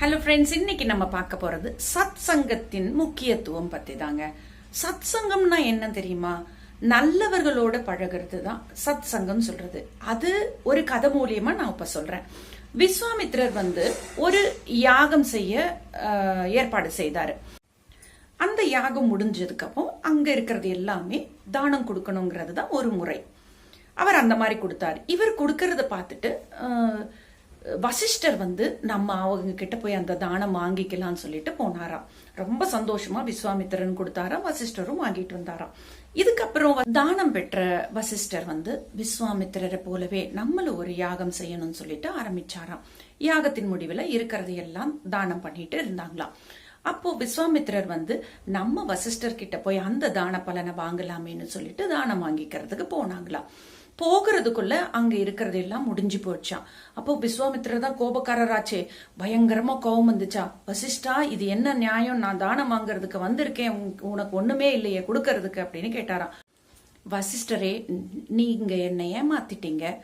Hello friends இன்னைக்கு நம்ம பார்க்க போறது சத் சங்கத்தின் முக்கியத்துவம் பத்தி தாங்க சத் சங்கம்னா என்ன தெரியுமா? நல்லவர்களோட பழகிறது தான் சத் சங்கம் சொல்றது. அது ஒரு கதை மூலியமா நான் இப்ப சொல்றேன். விஸ்வாமித்திரர் வந்து ஒரு யாகம் செய்ய ஏற்பாடு செய்தாரு. அந்த யாகம் முடிஞ்சதுக்கு அப்புறம் அங்க இருக்கிறது எல்லாமே தானம் கொடுக்கணுங்கிறது தான் ஒரு முறை. அவர் அந்த மாதிரி கொடுத்தாரு. இவர் கொடுக்கறத பார்த்துட்டு வசிஷ்டர் வந்து நம்ம அவங்க கிட்ட போய் அந்த தானம் வாங்கிக்கலாம்னு சொல்லிட்டு போனாராம். ரொம்ப சந்தோஷமா விஸ்வாமித்திரன் கொடுத்தாராம் வசிஷ்டரும் வாங்கிட்டு வந்தாராம். இதுக்கப்புறம் தானம் பெற்ற வசிஷ்டர் வந்து விஸ்வாமித்திரரை போலவே நம்மளும் ஒரு யாகம் செய்யணும்னு சொல்லிட்டு ஆரம்பிச்சாராம். யாகத்தின் முடிவில் இருக்கிறது எல்லாம் தானம் பண்ணிட்டு இருந்தாங்களாம். அப்போ விஸ்வாமித்திரர் வந்து நம்ம வசிஷ்டர் கிட்ட போய் அந்த தான பலனை வாங்கலாமேன்னு சொல்லிட்டு தானம் வாங்கிக்கிறதுக்கு போனாங்களாம். போகிறதுக்குள்ள அங்க இருக்கிறது எல்லாம் முடிஞ்சு போச்சாம் அப்போ விஸ்வாமித்திரர் தான் கோபக்காரராச்சே. பயங்கரமா கோபம் வந்துச்சா? வசிஷ்டா இது என்ன நியாயம்? நான் தானம் வாங்குறதுக்கு வந்திருக்கேன். உனக்கு- உனக்கு ஒண்ணுமே இல்லையே கொடுக்கறதுக்கு அப்படின்னு கேட்டாராம். வசிஷ்டரே நீங்க என்னை ஏமாத்திட்டீங்க.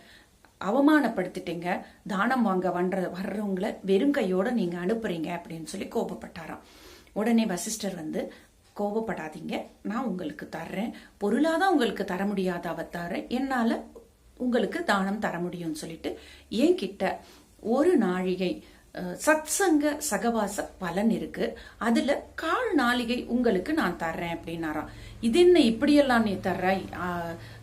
அவமானப்படுத்திட்டீங்க. தானம் வாங்க வன்ற வர்றவங்கள வெறும் கையோட நீங்க அனுப்புறீங்க அப்படின்னு சொல்லி கோபப்பட்டாராம். உடனே வசிஷ்டர் வந்து கோபப்படாதீங்க. நான் உங்களுக்கு தர்றேன். பொருளாதான் உங்களுக்கு தர முடியாத தரேன் என்னால உங்களுக்கு தானம் தர முடியும்னு சொல்லிட்டு என்கிட்ட ஒரு நாழிகை சத்சங்க சகவாச பலன் இருக்கு. அதுல கால் நாளிகை உங்களுக்கு நான் தர்றேன் அப்படின்னாராம். இது என்ன இப்படியெல்லாம் நீ தர்ற?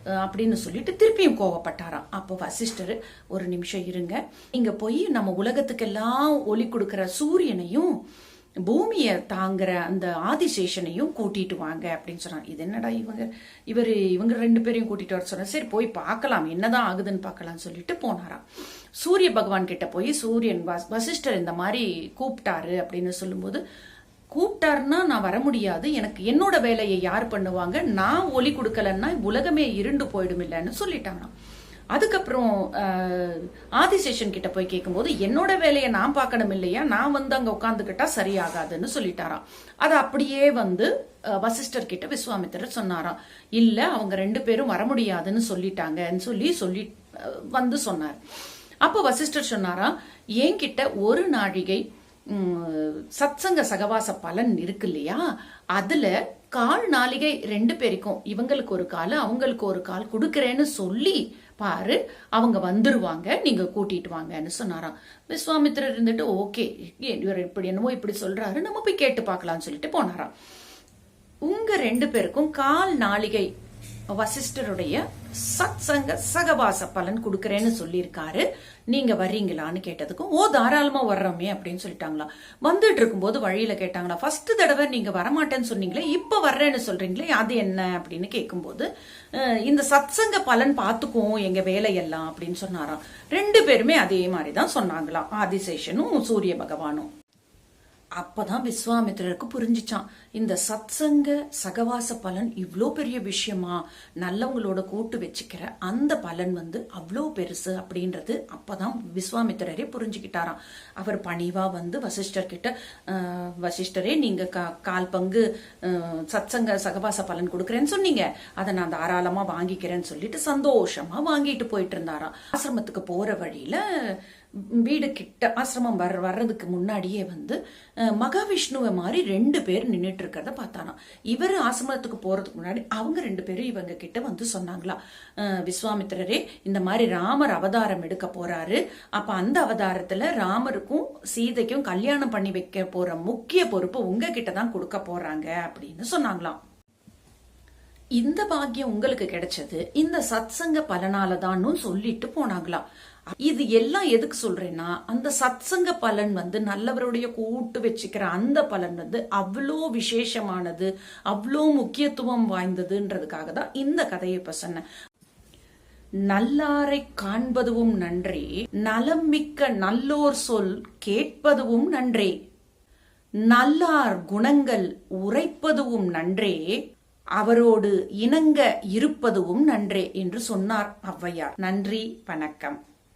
அப்படின்னு சொல்லிட்டு திருப்பியும் கோவப்பட்டாராம். அப்போ வசிஷ்டர் ஒரு நிமிஷம் இருங்க. இங்க போய் நம்ம உலகத்துக்கெல்லாம் ஒளி கொடுக்கிற சூரியனையும் பூமியை தாங்குற அந்த ஆதிசேஷனையும் கூட்டிட்டு வாங்க அப்படின்னு சொன்னாங்க. இது என்னடா இவங்க? இவர் இவங்க ரெண்டு பேரையும் கூட்டிட்டு வர சொன்னா சரி போய் பார்க்கலாம். என்னதான் ஆகுதுன்னு பார்க்கலாம்னு சொல்லிட்டு போனாராம். சூரிய பகவான் கிட்ட போய் சூரியன் வஸ்- வசிஷ்டர் இந்த மாதிரி கூப்பிட்டாரு அப்படின்னு சொல்லும்போது கூப்பிட்டாருன்னா நான் வர முடியாது. எனக்கு என்னோட வேலையை யார் பண்ணுவாங்க? நான் ஒலி கொடுக்கலன்னா உலகமே இருண்டு போயிடும் இல்லைன்னு சொல்லிட்டாங்களாம். அதுக்கப்புறம் ஆதிசேஷன் கிட்ட போய் கேட்கும்போது என்னோட வேலையை நான் பார்க்கணும் இல்லையா? நான் வந்து அங்க உட்காந்துக்கிட்டா சரியாகாதுன்னு சொல்லிட்டாராம். அது அப்படியே வந்து வசிஸ்டர் வசிஷ்டர் கிட்ட விஸ்வாமித்திரர் சொன்னாராம். இல்ல அவங்க ரெண்டு பேரும் வர முடியாதுன்னு சொல்லிட்டாங்கன்னு சொல்லி சொல்லி வந்து சொன்னார். அப்போ வசிஷ்டர் சொன்னாராம் என்கிட்ட ஒரு நாழிகை சத்சங்க சகவாச பலன் இருக்கு இல்லையா? அதுல கால் நாளிகை ரெண்டு பேருக்கும். இவங்களுக்கு ஒரு கால் அவங்களுக்கு ஒரு கால் கொடுக்கறேன்னு சொல்லி பாரு அவங்க வந்துருவாங்க நீங்க கூட்டிட்டு வாங்கன்னு சொன்னாராம். விஸ்வாமித்திரர் இருந்துட்டு ஓகே இவர் இப்படி என்னமோ இப்படி சொல்றாரு நம்ம போய் கேட்டு பார்க்கலாம்னு சொல்லிட்டு போனாராம். உங்க ரெண்டு பேருக்கும் கால் நாளிகை வசிஷ்டருடைய சத்சங்க சகவாச பலன் கொடுக்கறேன்னு சொல்லியிருக்காரு. நீங்க வர்றீங்களான்னு கேட்டதுக்கும் ஓ தாராளமா வர்றோமே அப்படின்னு சொல்லிட்டாங்களா. வந்துட்டு இருக்கும்போது வழியில கேட்டாங்களா ஃபர்ஸ்ட் தடவை நீங்க வரமாட்டேன்னு சொன்னீங்களே இப்ப வர்றேன்னு சொல்றீங்களே அது என்ன? அப்படின்னு கேட்கும்போது இந்த சத்சங்க பலன் பார்த்துக்குவோம் எங்க வேலையெல்லாம் அப்படின்னு சொன்னாராம். ரெண்டு பேருமே அதே மாதிரி தான் சொன்னாங்களாம். ஆதிசேஷனும் சூரிய பகவானும். அப்பதான் விஸ்வாமித்திரருக்கு புரிஞ்சுச்சான். இந்த சத்சங்க சகவாச பலன் இவ்வளோ பெரிய விஷயமா? நல்லவங்களோட கூட்டு வச்சுக்கிற அந்த பலன் வந்து அவ்வளோ பெருசு அப்படின்றது அப்பதான் விஸ்வாமித்திரரே புரிஞ்சுக்கிட்டாராம். அவர் பணிவா வந்து வசிஷ்டர் கிட்ட வசிஷ்டரே நீங்க கால் பங்கு சத்சங்க சகவாச பலன் கொடுக்குறேன்னு சொன்னீங்க. அதை நான் தாராளமா வாங்கிக்கிறேன்னு சொல்லிட்டு சந்தோஷமா வாங்கிட்டு போயிட்டு இருந்தாராம். ஆசிரமத்துக்கு போற வழியில வீடு கிட்ட ஆசிரமம் வர வர்றதுக்கு முன்னாடியே வந்து மகாவிஷ்ணுவை மாதிரி ரெண்டு பேர் நின்றுட்டு இருக்கிறத பார்த்தானா. இவர் ஆசிரமத்துக்கு போகிறதுக்கு முன்னாடி அவங்க ரெண்டு பேரும் இவங்க கிட்ட வந்து சொன்னாங்களா விஸ்வாமித்திரரே இந்த மாதிரி ராமர் அவதாரம் எடுக்க போறாரு. அப்போ அந்த அவதாரத்தில் ராமருக்கும் சீதைக்கும் கல்யாணம் பண்ணி வைக்க போற முக்கிய பொறுப்பு உங்ககிட்ட தான் கொடுக்க போறாங்க அப்படின்னு சொன்னாங்களாம். இந்த பாக்கியம் உங்களுக்கு கிடைச்சது இந்த சத்சங்க பலனாலதான்னு சொல்லிட்டு போனாங்களாம் இது எல்லாம் எதுக்கு சொல்றேன்னா அந்த சத்சங்க பலன் வந்து நல்லவருடைய கூட்டு வச்சுக்கிற அந்த பலன் வந்து அவ்வளோ விசேஷமானது அவ்வளோ முக்கியத்துவம் வாய்ந்ததுன்றதுக்காக தான் இந்த கதையை இப்ப சொன்னேன். நல்லாரை காண்பதுவும் நன்றே நலம் மிக்க நல்லோர் சொல் கேட்பதுவும் நன்றே நல்லார் குணங்கள் உரைப்பதுவும் நன்றே அவரோடு இணங்க இருப்பதுவும் நன்றே என்று சொன்னார் ஔவையார். நன்றி வணக்கம்.